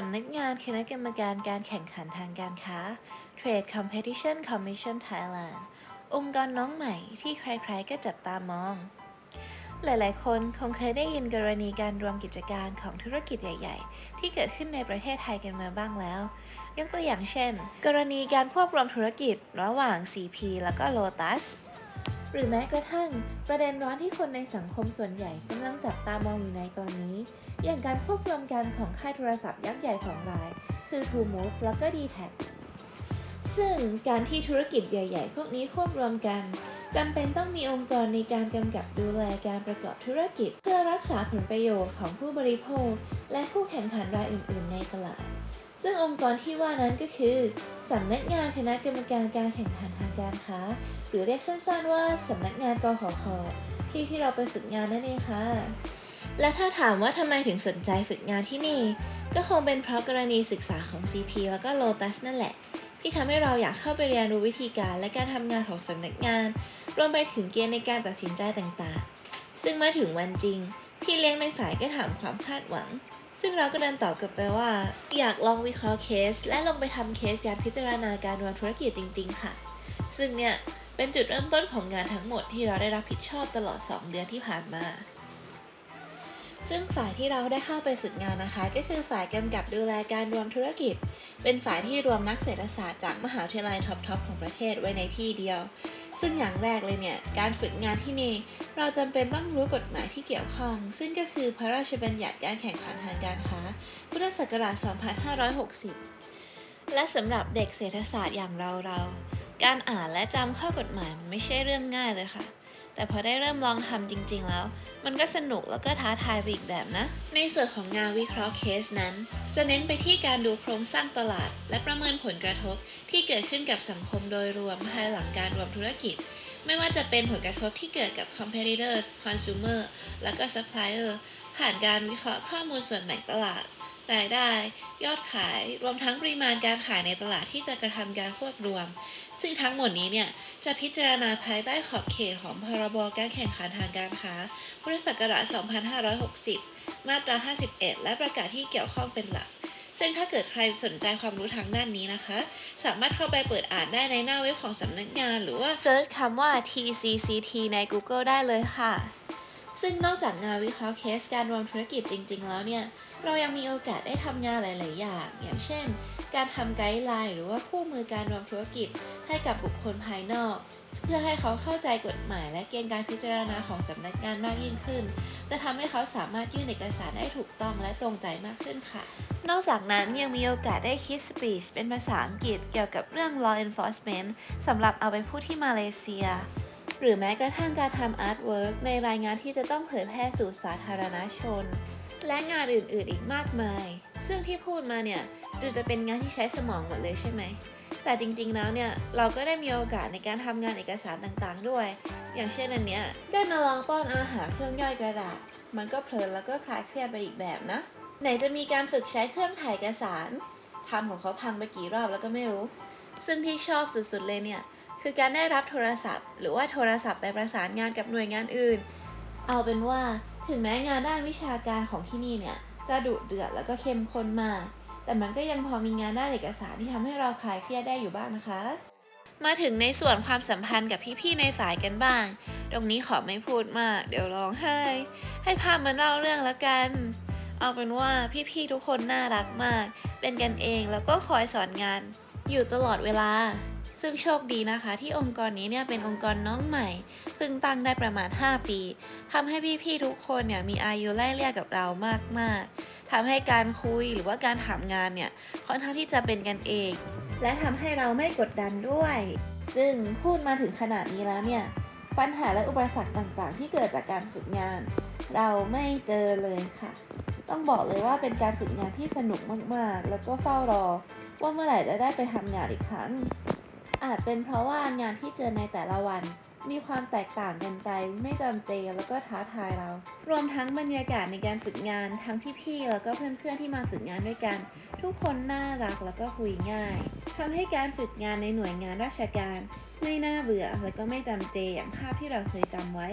สำนักงานคณะกรรมการการแข่งขันทางการค้า Trade Competition Commission Thailand องค์กรน้องใหม่ที่ใครๆก็จับตามอง หลายๆ คนคงเคยได้ยินกรณีการรวมกิจการของธุรกิจใหญ่ ๆ ที่เกิดขึ้นในประเทศไทยกันมาบ้างแล้ว ยกตัวอย่างเช่น กรณีการควบรวมธุรกิจระหว่าง CP แล้วก็ Lotus หรือแม้กระทั่ง ประเด็นร้อนที่คนในสังคมส่วนใหญ่กำลังจับตามองอยู่ในตอนนี้ อย่างการควบรวมกันของค่ายโทรศัพท์ยักษ์ใหญ่สองราย คือ TrueMove แล้วก็ d t แทซึ่งการที่ธุรกิจใหญ่ ๆ พวกนี้ควบรวมกันจำเป็นต้องมีองค์กรในการกำกับดูแลการประกอบธุรกิจ เพื่อรักษาผลประโยชน์ของผู้บริโภค และผู้แข่งขันรายอื่น ๆ ในตลาด ซึ่งองค์กรที่ว่านั้นก็คือสำนักงานคณะกรรมการการแข่งขันทางการค้า หรือเรียกสั้นๆว่าสำนักงานกขคที่ที่เราไปฝึกงานนั่นเองค่ะ และถ้าถามว่าทำไมถึงสนใจฝึกงานที่นี่ ก็คงเป็นเพราะกรณีศึกษาของ CP แล้วก็ Lotus นั่นแหละ ที่ทำให้เราอยากเข้าไปเรียนรู้วิธีการและการทำงานของสำนักงาน รวมไปถึงเกณฑ์ในการตัดสินใจต่างๆ ซึ่งมาถึงวันจริง พี่เลี้ยงในฝ่ายก็ถามความคาดหวัง ซึ่งเราก็เดินตอบกลับไปว่า อยากลองวิเคราะห์เคส และลงไปทำเคสยานพิจารณาการวางธุรกิจจริง ๆ ค่ะ ซึ่งเนี่ยเป็นจุดเริ่มต้นของงานทั้งหมดที่เราได้รับผิดชอบตลอด 2 เดือนที่ผ่านมา ซึ่งฝ่ายที่เราได้เข้าไปฝึกงานนะคะ ก็คือฝ่ายกำกับดูแลการรวมธุรกิจ เป็นฝ่ายที่รวมนักเศรษฐศาสตร์จากมหาวิทยาลัยท็อปๆของประเทศไว้ในที่เดียว ซึ่งอย่างแรกเลยเนี่ย การฝึกงานที่นี่ เราจำเป็นต้องรู้กฎหมายที่เกี่ยวข้อง ซึ่งก็คือพระราชบัญญัติการแข่งขันทางการค้า พุทธศักราช 2560 และสำหรับเด็กเศรษฐศาสตร์อย่างเราเราการอ่านและจำข้อกฎหมายมันไม่ใช่เรื่องง่ายเลยค่ะ แต่พอได้เริ่มลองทำจริง ๆ แล้ว มันก็สนุกแล้วก็ท้าทายไปอีกแบบนะ ในส่วนของงานวิเคราะห์เคสนั้น จะเน้นไปที่การดูโครงสร้างตลาด และประเมินผลกระทบที่เกิดขึ้นกับสังคมโดยรวมภายหลังการรวมธุรกิจ ไม่ว่าจะเป็นผลกระทบที่เกิดกับ competitors consumer และก็ supplier ผ่านการวิเคราะห์ข้อมูลส่วนแบ่งตลาด รายได้ ยอดขาย รวมทั้งปริมาณการขายในตลาดที่จะกระทำการควบรวม ซึ่งทั้งหมดนี้เนี่ย จะพิจารณาภายใต้ขอบเขตของพรบการแข่งขันทางการค้า พุทธศักราช 2560 มาตรา 51 และประกาศที่เกี่ยวข้องเป็นหลัก ซึ่งถ้าเกิดใครสนใจความรู้ทางด้านนี้นะคะ สามารถเข้าไปเปิดอ่านได้ในหน้าเว็บของสำนักงานหรือว่าเซิร์ชคำว่า TCCT ใน Google ได้เลยค่ะซึ่งนอกจากงานวิเคราะห์เคสการรวมธุรกิจจริง ๆ แล้วเนี่ย เรายังมีโอกาสได้ทำงานหลาย ๆ อย่าง อย่างเช่น การทำไกด์ไลน์หรือว่าคู่มือการรวมธุรกิจให้กับบุคคลภายนอก เพื่อให้เขาเข้าใจกฎหมายและเกณฑ์การพิจารณาของสำนักงานมากยิ่งขึ้น จะทำให้เขาสามารถยื่นเอกสารได้ถูกต้องและตรงใจมากขึ้นค่ะ นอกจากนั้นยังมีโอกาสได้คิดสปีชเป็นภาษาอังกฤษเกี่ยวกับเรื่อง law enforcement สำหรับเอาไปพูดที่มาเลเซีย หรือแม้กระทั่งการทำอาร์ตเวิร์กในรายงานที่จะต้องเผยแพร่สู่สาธารณชน และงานอื่นๆอีกมากมาย ซึ่งที่พูดมาเนี่ยดูจะเป็นงานที่ใช้สมองหมดเลยใช่ไหม แต่จริงๆแล้วเนี่ยเราก็ได้มีโอกาสในการทำงานเอกสารต่างๆด้วย อย่างเช่นอันเนี้ยได้มาลองป้อนอาหารเครื่องย่อยกระดาษ มันก็เพลินแล้วก็คลายเครียดไปอีกแบบนะ ไหนจะมีการฝึกใช้เครื่องถ่ายเอกสารทำของเขาพังไปกี่รอบแล้วก็ไม่รู้ ซึ่งที่ชอบสุดๆเลยเนี่ยคือการได้รับโทรศัพท์ หรือว่าโทรศัพท์ไปประสานงานกับหน่วยงานอื่น เอาเป็นว่าถึงแม้งานด้านวิชาการของที่นี่เนี่ยจะดุเดือดแล้วก็เข้มข้นมาก แต่มันก็ยังพอมีงานด้านเอกสารที่ทำให้เราคลายเครียดได้อยู่บ้างนะคะ มาถึงในส่วนความสัมพันธ์กับพี่ๆในฝ่ายกันบ้าง ตรงนี้ขอไม่พูดมาก เดี๋ยวร้องไห้ ให้ภาพมันเล่าเรื่องแล้วกัน เอาเป็นว่าพี่ๆทุกคนน่ารักมาก เป็นกันเองแล้วก็คอยสอนงาน อยู่ตลอดเวลาซึ่งโชคดีนะคะที่องค์กรนี้เนี่ยเป็นองค์กรน้องใหม่เพิ่งตั้งได้ประมาณ 5 ปีทำให้พี่ๆทุกคนเนี่ยมีอายุไล่เลี่ยกับเรามากๆ ทำให้การคุยหรือว่าการถามงานเนี่ยค่อนข้างที่จะเป็นกันเอง และทำให้เราไม่กดดันด้วย ซึ่งพูดมาถึงขนาดนี้แล้วเนี่ยปัญหาและอุปสรรคต่างๆ ที่เกิดจากการฝึกงาน เราไม่เจอเลยค่ะ ต้องบอกเลยว่าเป็นการฝึกงานที่สนุกมากๆ แล้วก็เฝ้ารอ ว่าเมื่อไหร่จะได้ไปทำงานอีกครั้ง อาจเป็นเพราะว่างานที่เจอในแต่ละวัน มีความแตกต่างกันไป ไม่จำเจแล้วก็ท้าทายเรา รวมทั้งบรรยากาศในการฝึกงานทั้งพี่ๆแล้วก็เพื่อนๆที่มาฝึกงานด้วยกัน ทุกคนน่ารักแล้วก็คุยง่ายทำให้การฝึกงานในหน่วยงานราชการ ไม่น่าเบื่อแล้วก็ไม่จำเจอย่างภาพที่เราเคยจำไว้